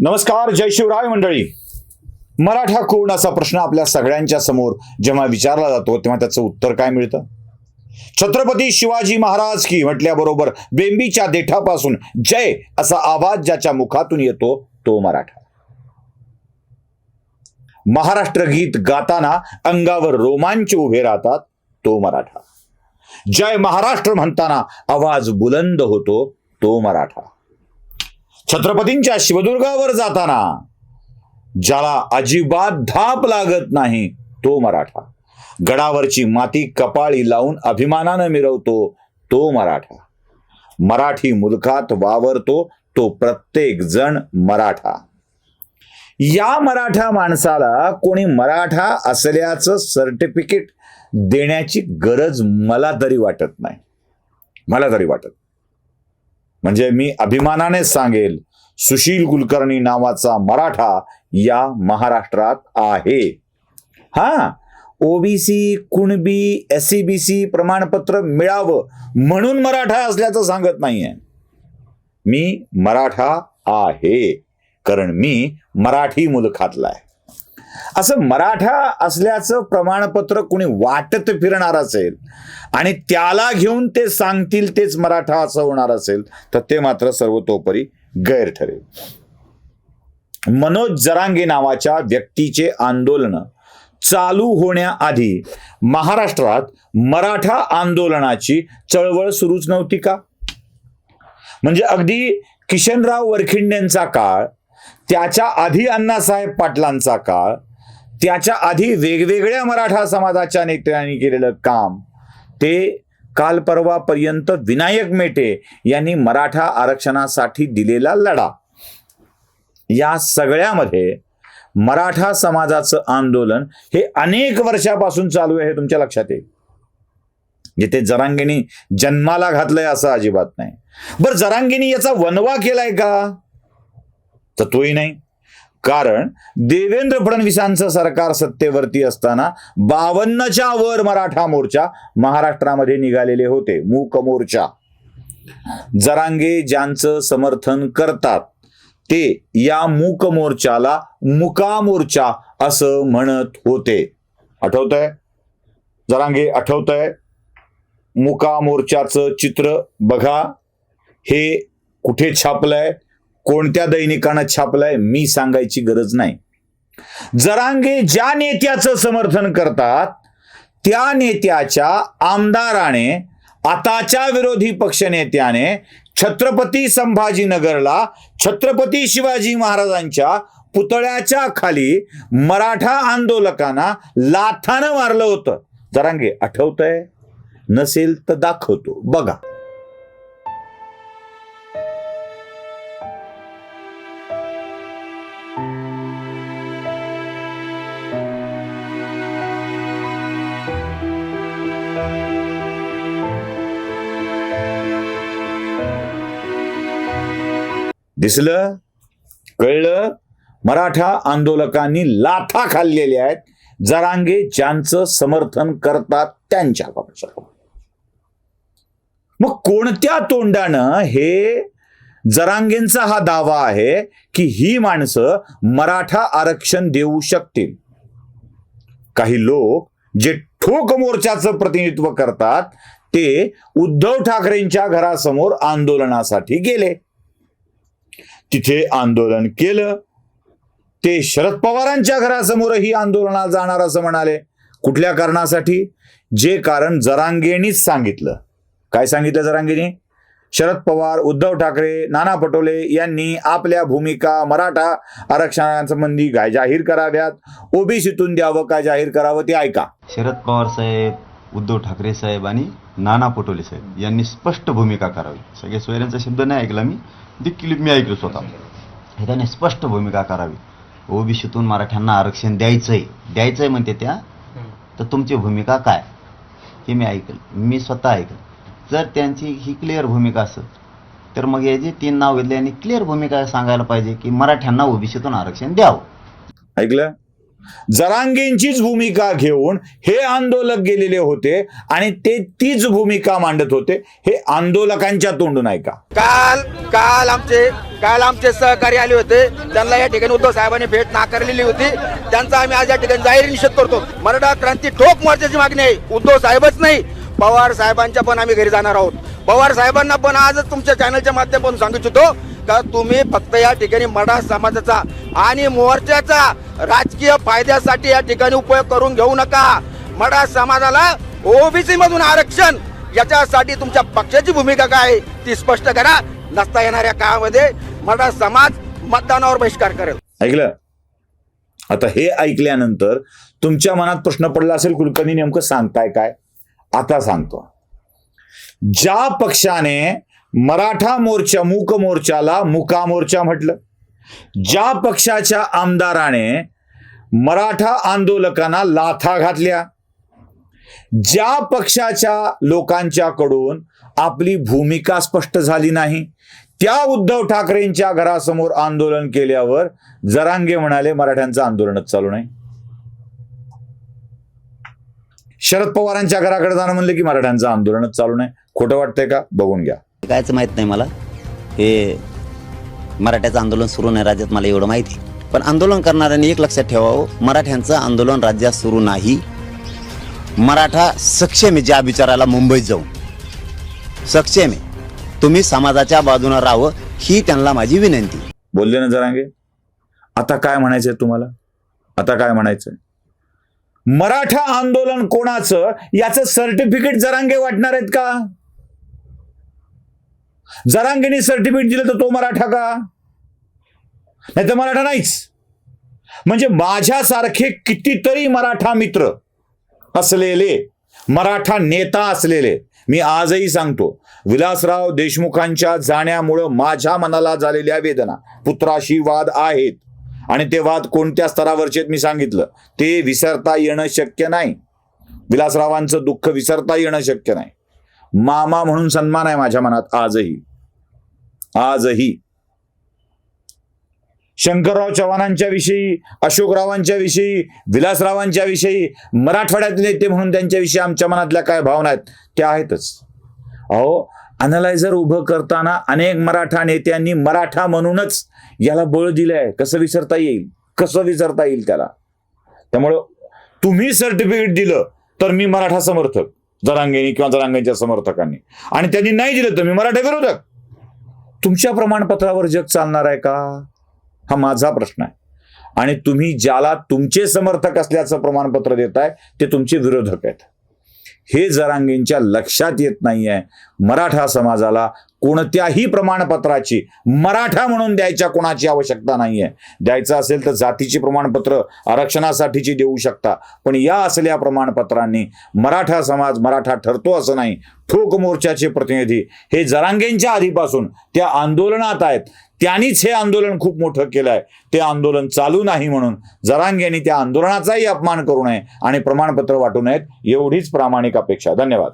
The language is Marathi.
नमस्कार जय शिवराय मंडळी. मराठा कोण असा प्रश्न आपल्या सगळ्यांच्या समोर जेव्हा विचारला जातो तेव्हा त्याचं उत्तर काय मिळतं? छत्रपती शिवाजी महाराज की म्हटल्याबरोबर बेंबीच्या देठापासून जय असा आवाज ज्याच्या मुखातून येतो तो मराठा. महाराष्ट्र गीत गाताना अंगावर रोमांच उभे राहतात तो मराठा. जय महाराष्ट्र म्हणताना आवाज बुलंद होतो तो मराठा. छत्रपतींच्या शिवदुर्गावर जाताना ज्याला अजिबात धाप लागत नाही तो मराठा. गडावरची माती कपाळी लावून अभिमानानं मिरवतो तो मराठा. मराठी मुलखात वावरतो तो प्रत्येक जण मराठा. या मराठा माणसाला कोणी मराठा असल्याचं सर्टिफिकेट देण्याची गरज मला तरी वाटत नाही. मला तरी वाटत म्हणजे मी अभिमानाने सांगेल सुशील कुलकर्णी नावाचा मराठा या महाराष्ट्रात आहे. हा? OBC Kunbi S C B C प्रमाणपत्र मिळावं म्हणून मराठा असल्याचं सांगत नाहीये. मी मराठा आहे कारण मी मराठी मुलखातला आहे असं मराठा असल्याचं प्रमाणपत्र कोणी वाटत फिरणार असेल आणि त्याला घेऊन ते सांगतील तेच मराठा असं होणार असेल तर ते मात्र सर्वतोपरी गैर ठरेल. मनोज जरांगे नावाच्या व्यक्तीचे आंदोलन चालू होण्याआधी महाराष्ट्रात मराठा आंदोलनाची चळवळ सुरूच नव्हती का? म्हणजे अगदी किशनराव वरखिंडेंचा काळ त्याच्या आधी अण्णासाहेब पाटलांचा काळ त्याच्या आधी वेगवेगळ्या मराठा समाजाच्या नेत्यांनी केलेलं काम ते काल परवापर्यंत विनायक मेटे यांनी मराठा आरक्षणासाठी दिलेला लढा. या सगळ्यामध्ये मराठा समाजाचं आंदोलन हे अनेक वर्षापासून चालू आहे हे तुमच्या लक्षात येईल. जिथे जरांगेनी जन्माला घातलंय असं अजिबात नाही. बरं जरांगेनी याचा वनवा केलाय का? तर तोही नाही. कारण देवेंद्र फडणवीसांचं सरकार सत्तेवरती असताना बावन्नच्या वर मराठा मोर्चा महाराष्ट्रामध्ये निघालेले होते मूक मोर्चा. जरांगे ज्यांचं समर्थन करतात ते या मूक मोर्चाला मुका मोर्चा असं म्हणत होते. आठवतंय? जरांगे आठवतंय? मुका मोर्चाचं चित्र बघा. हे कुठे छापलंय? कोणत्या दैनिकानं छापलंय मी सांगायची गरज नाही. जरांगे ज्या नेत्याचं समर्थन करतात त्या नेत्याच्या आमदाराने आताच्या विरोधी पक्षनेत्याने छत्रपती संभाजीनगरला छत्रपती शिवाजी महाराजांच्या पुतळ्याच्या खाली मराठा आंदोलकांना लाथानं मारलं होतं. जरांगे आठवतंय? नसेल तर दाखवतो. बघा. दिसलं कळलं मराठा आंदोलकांनी लाथा खाल्लेल्या आहेत. जरांगे ज्यांचं समर्थन करतात त्यांच्या मग कोणत्या तोंडानं हे जरांगेंचा हा दावा आहे की ही माणसं मराठा आरक्षण देऊ शकतील? काही लोक जे ठोक मोर्चाचं प्रतिनिधित्व करतात ते उद्धव ठाकरेंच्या घरासमोर आंदोलनासाठी गेले. तिथे आंदोलन केलं. ते शरद पवारांच्या घरासमोरही आंदोलनाला जाणार असं म्हणाले. कुठल्या कारणासाठी? जे कारण जरांगेनीच सांगितलं. काय सांगितलं जरांगेनी? शरद पवार उद्धव ठाकरे नाना पटोले यांनी आपल्या भूमिका मराठा आरक्षणासंबंधी काय जाहीर कराव्यात? ओबीसीतून द्यावं काय जाहीर करावं ते ऐका. शरद पवार साहेब उद्धव ठाकरे साहेब आणि नाना पटोले साहेब यांनी स्पष्ट भूमिका करावी. सगळे सोयऱ्यांचा शब्द नाही ऐकला मी. देखील मी ऐकलो स्वतः. हे त्यांनी स्पष्ट भूमिका करावी. ओबीसीतून मराठ्यांना आरक्षण द्यायचंय. द्यायचंय म्हणते त्या. तर तुमची भूमिका काय? हे मी ऐकलं. मी स्वतः ऐकलं. जर त्यांची ही क्लिअर भूमिका असेल तर मग हे जे तीन नाव घेतले आणि क्लिअर भूमिका सांगायला पाहिजे की मराठ्यांना ओबीसीतून आरक्षण द्यावं. ऐकलं? जरांगेंचीच भूमिका घेऊन हे आंदोलक गेलेले होते आणि ते तीच भूमिका मांडत होते. हे आंदोलकांच्या तोंडून ऐका काल काल आमचे काल आमचे सहकारी आले होते. त्यांना या ठिकाणी उद्धव साहेबांनी भेट नाकारलेली होती. त्यांचा आम्ही आज या ठिकाणी जाहीर निषेध करतो. मराठा क्रांती ठोक मोर्चाची मागणी आहे. उद्धव साहेबच नाही. पवार साहेबांच्या पण आम्ही घरी जाणार आहोत. पवार साहेबांना पण आजच तुमच्या चॅनलच्या माध्यमातून सांगू इच्छितो. का तुम्ही फक्त या ठिकाणी मराठा समाजाचा आणि मोर्चाचा राजकीय फायद्यासाठी या ठिकाणी उपयोग करून घेऊ नका. मराठा समाजाला ओबीसी मधून आरक्षण याच्यासाठी तुमच्या पक्षाची भूमिका काय ती स्पष्ट करा. नसता येणाऱ्या काळामध्ये मराठा समाज मतदानावर बहिष्कार करेल. ऐकलं? आता हे ऐकल्यानंतर तुमच्या मनात प्रश्न पडला असेल कुलकर्णी नेमकं सांगताय काय? आता सांगतो. ज्या पक्षाने मराठा मोर्चा मूक मोर्चाला मुका मोर्चा म्हटलं. ज्या पक्षाच्या आमदाराने मराठा आंदोलकांना लाथा घातल्या ज्या पक्षाच्या लोकांच्याकडून आपली भूमिका स्पष्ट झाली नाही त्या उद्धव ठाकरेंच्या घरासमोर आंदोलन केल्यावर जरांगे म्हणाले मराठ्यांचं आंदोलनच चालू नाही. शरद पवारांच्या घराकडे जाणं म्हणलं की मराठ्यांचं आंदोलनच चालू नाही. खोटं वाटतंय का? बघून घ्या. कायच माहीत नाही मला. हे मराठ्याचं आंदोलन सुरू नाही राज्यात मला एवढं माहिती. पण आंदोलन करणाऱ्यांनी एक लक्षात ठेवावं मराठ्यांचं आंदोलन राज्यात सुरू नाही. मराठा सक्षम आहे ज्या विचाराला मुंबईत जाऊन. सक्षम. आहे तुम्ही समाजाच्या बाजूनं राहावं ही त्यांना माझी विनंती. बोलले ना जरांगे. आता काय म्हणायचंय तुम्हाला? आता काय म्हणायचंय? मराठा आंदोलन कोणाचं? याचं सर्टिफिकेट जरांगे वाटणार आहेत का? जरांगेने सर्टिफिकेट दिलं तर तो मराठा का? नाही तर मराठा नाहीच. म्हणजे माझ्यासारखे कितीतरी मराठा मित्र असलेले मराठा नेता असलेले मी आजही सांगतो विलासराव देशमुखांच्या जाण्यामुळं माझ्या मनाला झालेल्या वेदना पुत्राशी वाद आहेत. आणि ते वाद कोणत्या स्तरावरचे आहेत मी सांगितलं. ते विसरता येणं शक्य नाही. विलासरावांचं दुःख विसरता येणं शक्य नाही. मामा म्हणून सन्मान आहे माझ्या मनात आजही. आजही. शंकरराव चव्हाणांच्या विषयी अशोकरावांच्या विषयी विलासरावांच्या विषयी मराठवाड्यातले नेते म्हणून त्यांच्याविषयी आमच्या मनातल्या काय भावना आहेत त्या आहेतच. अहो अनलायझर उभं करताना अनेक मराठा नेत्यांनी मराठा म्हणूनच याला बळ दिलंय. कसं विसरता येईल? कसं विसरता येईल त्याला? त्यामुळं तुम्ही सर्टिफिकेट दिलं तर मी मराठा समर्थक. जरांगेनी किंवा जरांगेच्या समर्थकांनी. आणि त्यांनी नाही दिलं तर मी मराठा विरोधक. तुमच्या प्रमाणपत्रावर जग चालणार आहे का? हा माझा प्रश्न आहे. आणि तुम्ही ज्याला तुमचे समर्थक असल्याचं प्रमाणपत्र देताय ते तुमचे विरोधक आहेत. हे जरांगेंच्या लक्षात येत नाहीये. मराठा समाजाला कोणत्याही प्रमाणपत्राची मराठा म्हणून द्यायच्या कोणाची आवश्यकता नाहीये. द्यायचं असेल तर जातीची प्रमाणपत्र आरक्षणासाठीची देऊ शकता. पण या असल्या प्रमाणपत्रांनी मराठा समाज मराठा ठरतो असं नाही. ठोक मोर्चाचे प्रतिनिधी हे जरांगेंच्या आधीपासून त्या आंदोलनात आहेत. त्यांनीच हे आंदोलन खूप मोठं केलं आहे ते आंदोलन चालू नाही म्हणून जरांगेंनी त्या आंदोलनाचाही अपमान करू नये आणि प्रमाणपत्र वाटू नयेत. एवढीच प्रामाणिक अपेक्षा. धन्यवाद.